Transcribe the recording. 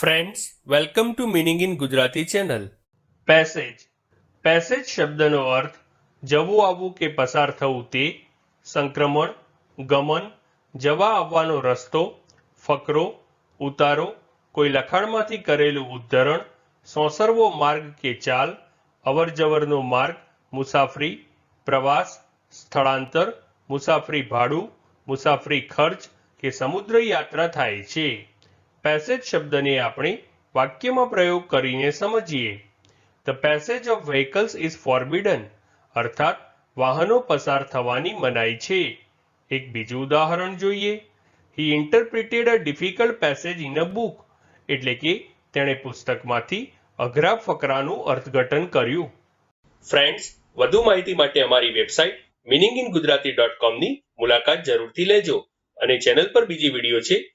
Friends welcome to meaning in Gujarati channel passage passage શબ્દનો અર્થ, જવું આવવું કે પસાર થવું તે, સંક્રમણ, ગમન, જવા આવવાનો રસ્તો, ફકરો, ઉતારો, કોઈ લખાણમાંથી કરેલું ઉદ્ધરણ, સોંસરવો માર્ગ કે ચાલ, અવરજવરનો માર્ગ, મુસાફરી, પ્રવાસ, સ્થળાંતર, મુસાફરી ભાડું, મુસાફરી ખર્ચ કે સમુદ્ર યાત્રા થાય છે. પેસેજ શબ્દને આપણે વાક્યમાં પ્રયોગ કરીને સમજીએ. The passage of vehicles is forbidden અર્થાત, વાહનો પસાર થવાની મનાઈ છે. એક બીજું ઉદાહરણ જોઈએ. He interpreted a difficult passage in a book એટલે કે, તેણે પુસ્તકમાંથી અઘરા ફકરાનું અર્થઘટન કર્યું. ફ્રેન્ડ્સ વધુ માહિતી માટે અમારી website meaning in Gujarati dot કોમની મુલાકાત જરૂરથી લેજો અને ચેનલ પર બીજી વીડિયો છે